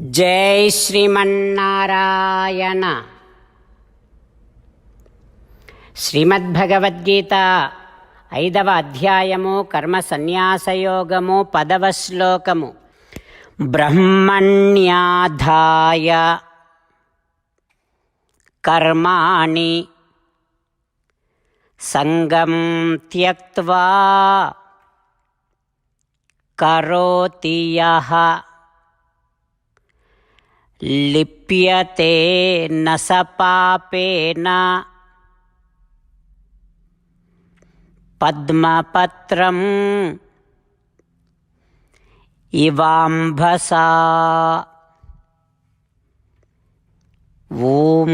జై శ్రీమన్నారాయణ. శ్రీమద్భగవద్గీత ఐదవ అధ్యాయము కర్మ సన్యాసయోగము పదవ శ్లోకము. బ్రహ్మణ్యాధాయ కర్మాణి సంగం త్యక్వా కరోతి యః. లిప్యతే నసపాపేన. పద్మపత్రం ఇవాంభసా. ఓం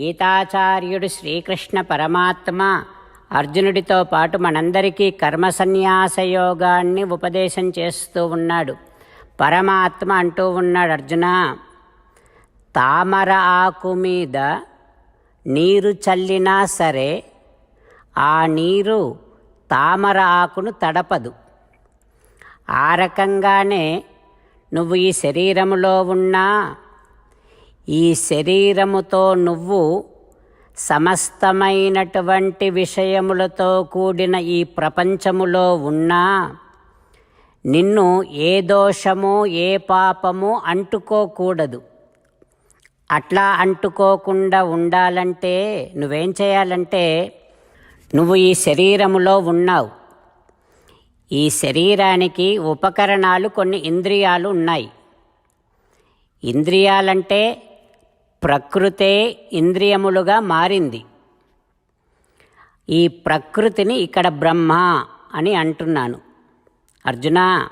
గీతాచార్యుడు శ్రీకృష్ణ పరమాత్మ అర్జునుడితో పాటు మనందరికీ కర్మ సన్యాస యోగాన్ని ఉపదేశం చేస్తూ ఉన్నాడు. పరమాత్మ అంటూ ఉన్నాడు అర్జున. తామర ఆకు మీద నీరు చల్లినా సరే ఆ నీరు తామర ఆకును తడపదు. ఆ రకంగానే నువ్వు ఈ శరీరములో ఉన్నా ఈ శరీరముతో నువ్వు సమస్తమైనటువంటి విషయములతో కూడిన ఈ ప్రపంచములో ఉన్నా నిన్ను ఏ దోషము ఏ పాపము అంటుకోకూడదు. అట్లా అంటుకోకుండా ఉండాలంటే నువ్వేం చేయాలంటే నువ్వు ఈ శరీరములో ఉన్నావు. ఈ శరీరానికి ఉపకరణాలు కొన్ని ఇంద్రియాలు ఉన్నాయి. ఇంద్రియాలంటే ప్రకృతే ఇంద్రియములుగా మారింది. ఈ ప్రకృతిని ఇక్కడ బ్రహ్మ అని అంటున్నాను. అర్జున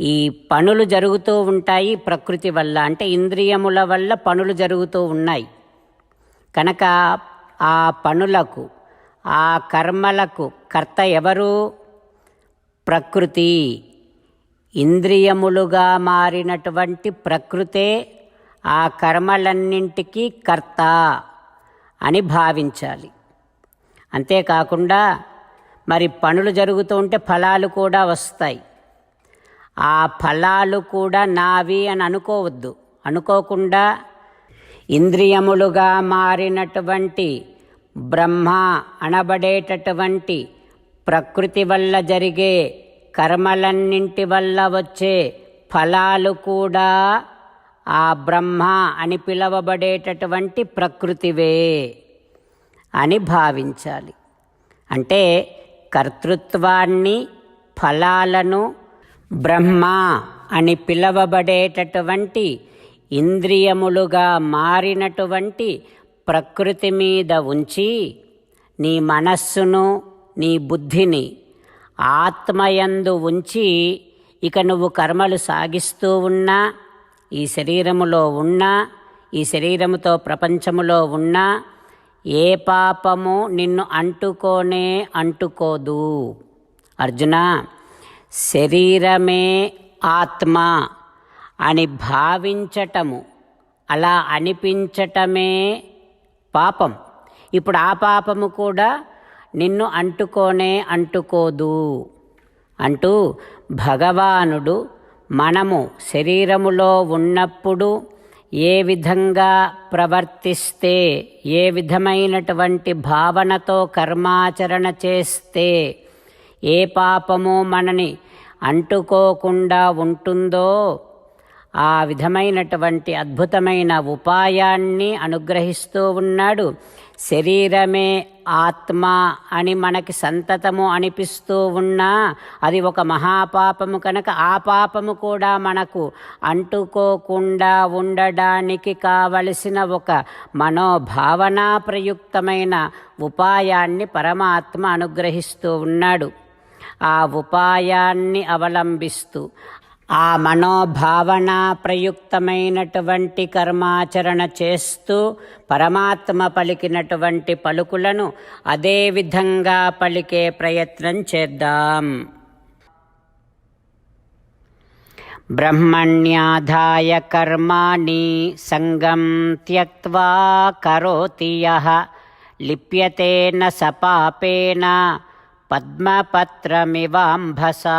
ఈ పనులు జరుగుతూ ఉంటాయి ప్రకృతి వల్ల అంటే ఇంద్రియముల వల్ల పనులు జరుగుతూ ఉన్నాయి. కనుక ఆ పనులకు ఆ కర్మలకు కర్త ఎవరు? ప్రకృతి. ఇంద్రియములుగా మారినటువంటి ప్రకృతే ఆ కర్మలన్నింటికీ కర్త అని భావించాలి. అంతేకాకుండా మరి పనులు జరుగుతూ ఉంటే ఫలాలు కూడా వస్తాయి. ఆ ఫలాలు కూడా నావి అని అనుకోవద్దు. అనుకోకుండా ఇంద్రియములుగా మారినటువంటి బ్రహ్మ అనబడేటటువంటి ప్రకృతి వల్ల జరిగే కర్మలన్నింటి వల్ల వచ్చే ఫలాలు కూడా ఆ బ్రహ్మ అని పిలవబడేటటువంటి ప్రకృతివే అని భావించాలి. అంటే కర్తృత్వాన్ని ఫలాలను బ్రహ్మ అని పిలవబడేటటువంటి ఇంద్రియములుగా మారినటువంటి ప్రకృతి మీద ఉంచి నీ మనస్సును నీ బుద్ధిని ఆత్మయందు ఉంచి ఇక నువ్వు కర్మలు సాగిస్తూ ఉన్నా ఈ శరీరములో ఉన్నా ఈ శరీరముతో ప్రపంచములో ఉన్నా ఏ పాపము నిన్ను అంటుకోనే అంటుకోదు. అర్జున శరీరమే ఆత్మ అని భావించటము అలా అనిపించటమే పాపం. ఇప్పుడు ఆ పాపము కూడా నిన్ను అంటుకోనే అంటుకోదు అంటూ భగవానుడు మనము శరీరములో ఉన్నప్పుడు ఏ విధంగా ప్రవర్తిస్తే ఏ విధమైనటువంటి భావనతో కర్మాచరణ చేస్తే ఏ పాపము మనని అంటుకోకుండా ఉంటుందో ఆ విధమైనటువంటి అద్భుతమైన ఉపాయాన్ని అనుగ్రహిస్తూ ఉన్నాడు. శరీరమే ఆత్మ అని మనకి సంతతము అనిపిస్తూ ఉన్నా అది ఒక మహాపాపము కనుక ఆ పాపము కూడా మనకు అంటుకోకుండా ఉండడానికి కావలసిన ఒక మనోభావనా ప్రయుక్తమైన ఉపాయాన్ని పరమాత్మ అనుగ్రహిస్తూ ఉన్నాడు. ఆ ఉపాయాన్ని అవలంబిస్తూ ఆ మనోభావన ప్రయుక్తమైనటువంటి కర్మాచరణ చేస్తూ పరమాత్మ పలికినటువంటి పలుకులను అదే విధంగా పలికే ప్రయత్నం చేద్దాం. బ్రహ్మణ్యాధాయ కర్మాణి సంగం త్యక్వా కరోతి యః లిప్యతే సపాపేన పద్మపత్రమివాంభసా.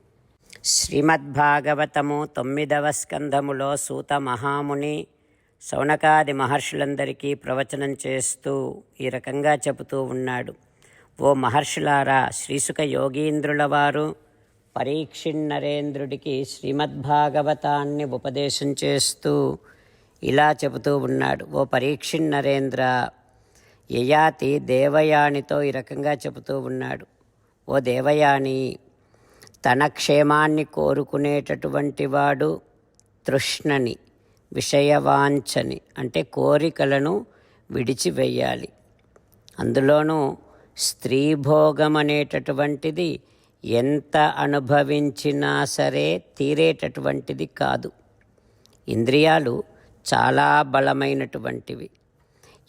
శ్రీమద్భాగవతము తొమ్మిదవ స్కంధములో సూత మహాముని శౌనకాది మహర్షులందరికీ ప్రవచనం చేస్తూ ఈ రకంగా చెబుతూ ఉన్నాడు. ఓ మహర్షులారా శ్రీసుక యోగీంద్రుల వారు పరీక్షిన్నరేంద్రుడికి శ్రీమద్భాగవతాన్ని ఉపదేశం చేస్తూ ఇలా చెబుతూ ఉన్నాడు. ఓ పరీక్షిన్నరేంద్ర యయాతి దేవయానితో ఈ రకంగా చెబుతూ ఉన్నాడు. ఓ దేవయాని తన క్షేమాన్ని కోరుకునేటటువంటి వాడు తృష్ణని విషయవాంఛని అంటే కోరికలను విడిచివేయాలి. అందులోనూ స్త్రీభోగం అనేటటువంటిది ఎంత అనుభవించినా సరే తీరేటటువంటిది కాదు. ఇంద్రియాలు చాలా బలమైనటువంటివి.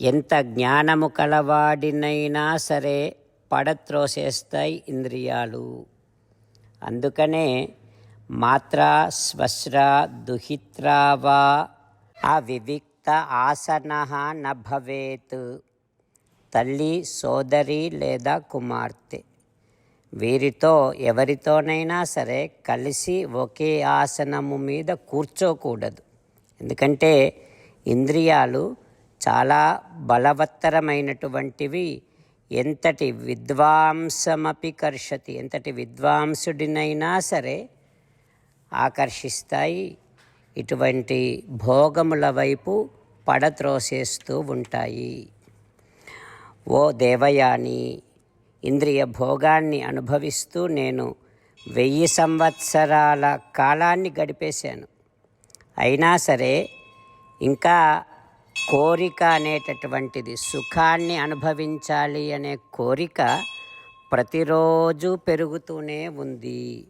ఎంత జ్ఞానము కలవాడినైనా సరే పడత్రోసేస్తాయి ఇంద్రియాలు. అందుకనే మాత్ర స్వశ్ర దుహిత్రావా అవివిక్త ఆసన నభవేత్ భవేత్. తల్లి సోదరి లేదా కుమార్తె. వీరితో ఎవరితోనైనా సరే కలిసి ఒకే ఆసనము మీద కూర్చోకూడదు. ఎందుకంటే ఇంద్రియాలు చాలా బలవత్తరమైనటువంటివి ఎంతటి విద్వాంసమపి కర్షతి ఎంతటి విద్వాంసుడినైనా సరే ఆకర్షిస్తాయి. ఇటువంటి భోగముల వైపు పడత్రోసేస్తూ ఉంటాయి. ఓ దేవయాని ఇంద్రియ భోగాన్ని అనుభవిస్తూ నేను వెయ్యి సంవత్సరాల కాలాన్ని గడిపేశాను. అయినా సరే ఇంకా కోరిక అనేటటువంటిది సుఖాన్ని అనుభవించాలి అనే కోరిక ప్రతిరోజు పెరుగుతూనే ఉంది.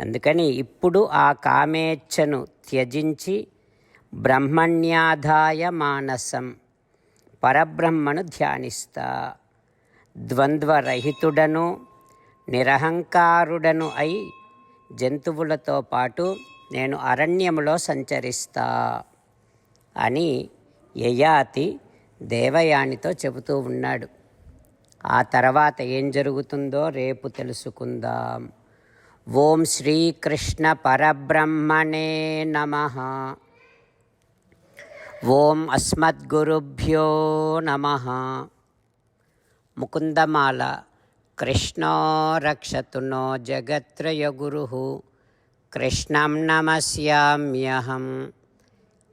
అందుకని ఇప్పుడు ఆ కామేచ్ఛను త్యజించి బ్రహ్మణ్యాధాయ మానసం పరబ్రహ్మను ధ్యానిస్తా. ద్వంద్వరహితుడను నిరహంకారుడను అయి జంతువులతో పాటు నేను అరణ్యములో సంచరిస్తా. అని యయాతి దేవయానితో చెబుతూ ఉన్నాడు. ఆ తర్వాత ఏం జరుగుతుందో రేపు తెలుసుకుందాం. ఓం శ్రీకృష్ణ పరబ్రహ్మణే నమ. ఓం అస్మద్గురుభ్యో నమ. ముకుందమాల కృష్ణో రక్షతు నో జగత్రయగురు కృష్ణం నమస్యామ్యహం.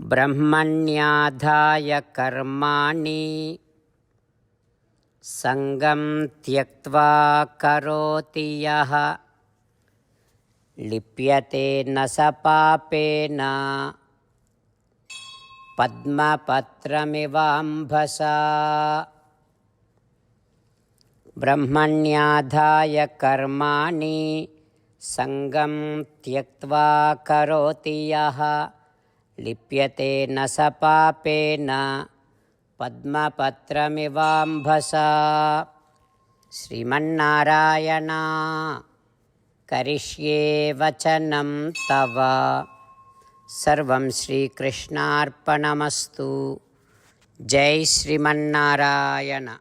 ब्रह्मण्याधाय कर्माणि सङ्गं त्यक्त्वा करोति यः। लिप्यते न स पापेन। पद्मपत्रमिवाम्भसा। ब्रह्मण्याधाय कर्माणि सङ्गं त्यक्त्वा करोति यः। లిప్యతే న స పాపేన పద్మపత్రమివాంభసా. శ్రీమన్నారాయణ కరిష్యే వచనం తవ. సర్వం శ్రీకృష్ణార్పణమస్తు. జై శ్రీమన్నారాయణ.